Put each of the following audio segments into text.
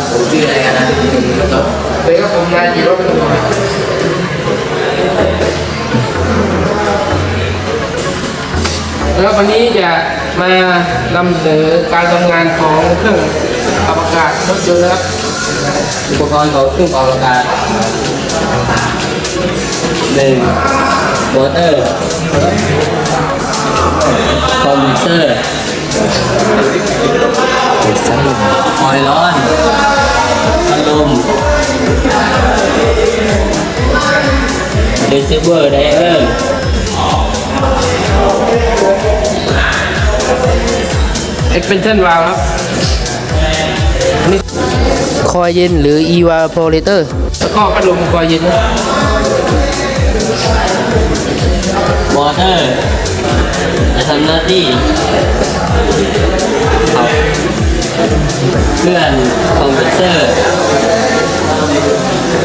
ครับผมชื่อนายอนันต์ครับสวัสดีครับผมนายจิรพัฒน์แล้ววันนี้จะมานำเสนอการทำงานของเครื่องปรับอากาศรถยนต์นะครับอุปกรณ์ของเครื่องปรับอากาศหนึ่งมอเตอร์คอมพิวเตอร์คอยล์ เดซิเวอร์ไดเออร์ expansion valve ครับอันนี้คอยเย็นหรือ evaporator แล้วก็พัดลมคอยเย็นนะมอเตอร์จะทำหน้าที่ขับเคลื่อนคอมพิวเตอร์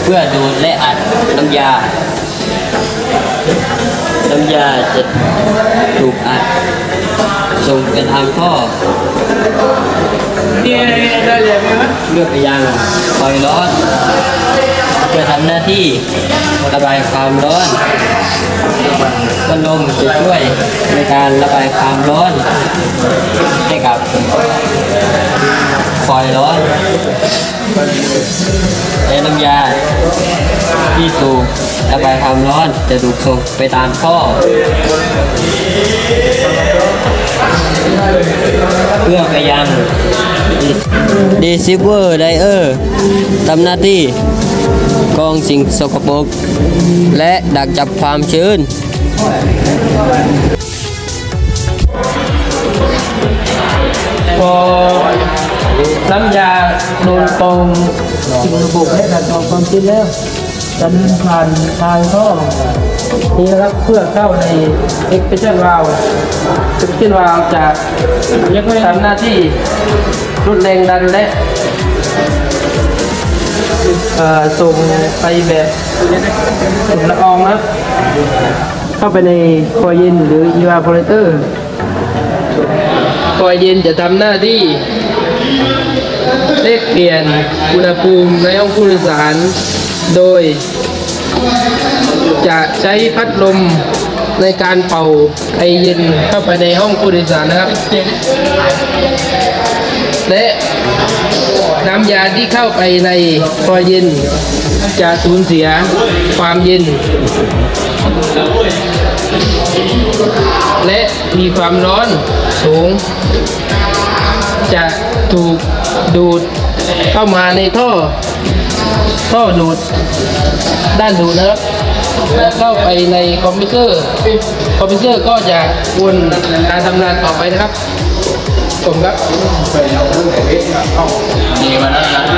เพื่อดูดและอัดน้ำยา น้ำยาจะถูกอัดส่งไปทางท่อนี่ได้เลยไหมวะเลือกไปยังคอยร้อนเพื่อทำหน้าที่ระบายความร้อนพัดลมจะช่วยในการระบายความร้อนให้กับคอยร้อนและน้ำยาที่สูบ ระบายความร้อนจะถูกส่งไปตามท่อ เพื่อไปยังดีซิเวอร์ไดเออร์ทำหน้าที่กรองสิ่งสกปรกและดักจับความชื้น พอน้ำยาโดนกรองสิ่งระบบและดัดกรองความชื้นแล้ว จะเดินผ่านทางท่อนี้นะครับเพื่อเข้าใน expansion valve expansion valve จะยังทำหน้าที่ลดแรงดันและส่งไปแบบส่งละอองนะครับ เข้าไปในคอยเย็นหรือ evaporator คอยเย็นจะทำหน้าที่ เลขเปลี่ยนอุณหภูมิในห้องผู้โดยสาร โดย จะใช้พัดลมในการเป่าไอเย็นเข้าไปในห้องผู้โดยสารนะครับ และน้ำยาที่เข้าไปในคอยเย็น จะสูญเสียความเย็น และมีความร้อนสูง จะถูก ดูดเข้ามาในท่อ ท่อดูด ด้านดูดนะครับแล้วเข้าไปในคอมพิวเตอร์ คอมพิวเตอร์ก็จะวนการทำงานต่อไปนะครับผมครับดีมาแล้วนะ